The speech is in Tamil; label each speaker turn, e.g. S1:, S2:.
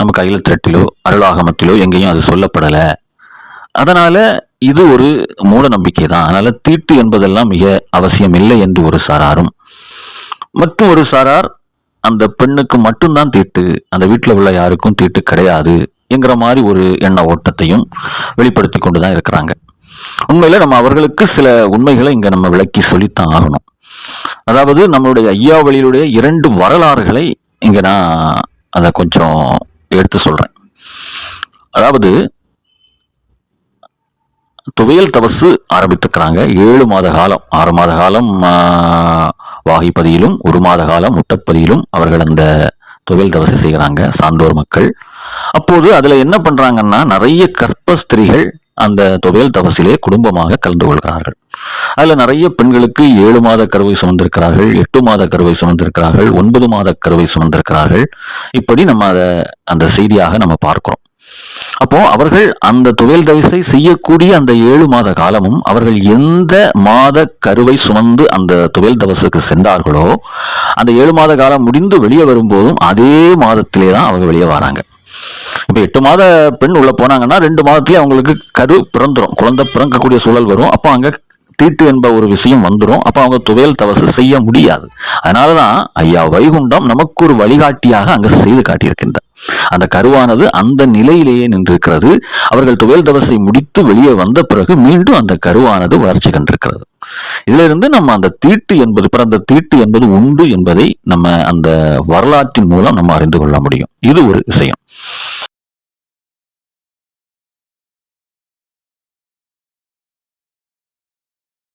S1: நம்ம கையில் திரட்டிலோ அருளாகமத்திலோ எங்கேயும் அது சொல்லப்படலை. அதனால் இது ஒரு மூட நம்பிக்கை தான். அதனால் தீட்டு என்பதெல்லாம் மிக அவசியம் இல்லை என்று ஒரு சாராரும். மற்றும் ஒரு சாரார் அந்த பெண்ணுக்கு மட்டும்தான் தீட்டு அந்த வீட்டில் உள்ள யாருக்கும் தீட்டு கிடையாது என்கிற மாதிரி ஒரு எண்ண ஓட்டத்தையும் வெளிப்படுத்தி கொண்டு தான் இருக்கிறாங்க. உண்மையில் நம்ம அவர்களுக்கு சில உண்மைகளை இங்கே நம்ம விளக்கி சொல்லித்தான் ஆகணும். அதாவது நம்மளுடைய ஐயா வழியிலுடைய இரண்டு வரலாறுகளை இங்கே நான் அதை கொஞ்சம் எடுத்து சொல்கிறேன் அதாவது துவையல் தபசு ஆரம்பித்துக்கிறாங்க ஏழு மாத காலம். ஆறு மாத காலம் ஆ, வாகிப்பதியிலும் ஒரு மாத காலம் முட்டப்பதியிலும் அவர்கள் அந்த துவையல் தபசு செய்கிறாங்க சான்றோர் மக்கள். அப்போது அதில் என்ன பண்ணுறாங்கன்னா நிறைய கற்ப ஸ்திரீகள் அந்த துவையல் தபசிலே குடும்பமாக கலந்து கொள்கிறார்கள். அதில் நிறைய பெண்களுக்கு ஏழு மாத கருவை சுமந்திருக்கிறார்கள் எட்டு மாத கருவை சுமந்திருக்கிறார்கள் ஒன்பது மாத கருவை சுமந்திருக்கிறார்கள். இப்படி நம்ம அதை அந்த செய்தியாக நம்ம பார்க்கிறோம். அப்போ அவர்கள் அந்த துவையல் தவிசை செய்யக்கூடிய அந்த ஏழு மாத காலமும் அவர்கள் எந்த மாத கருவை சுமந்து அந்த துவையல் தவசுக்கு சென்றார்களோ அந்த ஏழு மாத காலம் முடிந்து வெளியே வரும்போதும் அதே மாதத்திலே தான் அவங்க வெளியே வராங்க. இப்போ எட்டு மாத பெண் உள்ள போனாங்கன்னா ரெண்டு மாதத்துலேயே அவங்களுக்கு கரு பிறந்துடும் குழந்தை பிறக்கக்கூடிய சூழல் வரும். அப்போ அங்கே தீட்டு என்ப ஒரு விஷயம் வந்துடும் அப்போ அவங்க துவையல் தவசு செய்ய முடியாது. அதனாலதான் ஐயா வைகுண்டம் நமக்கு ஒரு வழிகாட்டியாக அங்கே செய்து காட்டியிருக்கின்றார். அந்த கருவானது அந்த நிலையிலேயே நின்றிருக்கிறது. அவர்கள் துவையல் தவசை முடித்து வெளியே வந்த பிறகு மீண்டும் அந்த கருவானது வளர்ச்சி கண்டிருக்கிறது. இதிலிருந்து நம்ம அந்த தீட்டு என்பது பிறந்த தீட்டு என்பது உண்டு என்பதை நம்ம அந்த வரலாற்றின் மூலம் நம்ம அறிந்து கொள்ள முடியும். இது ஒரு விஷயம்.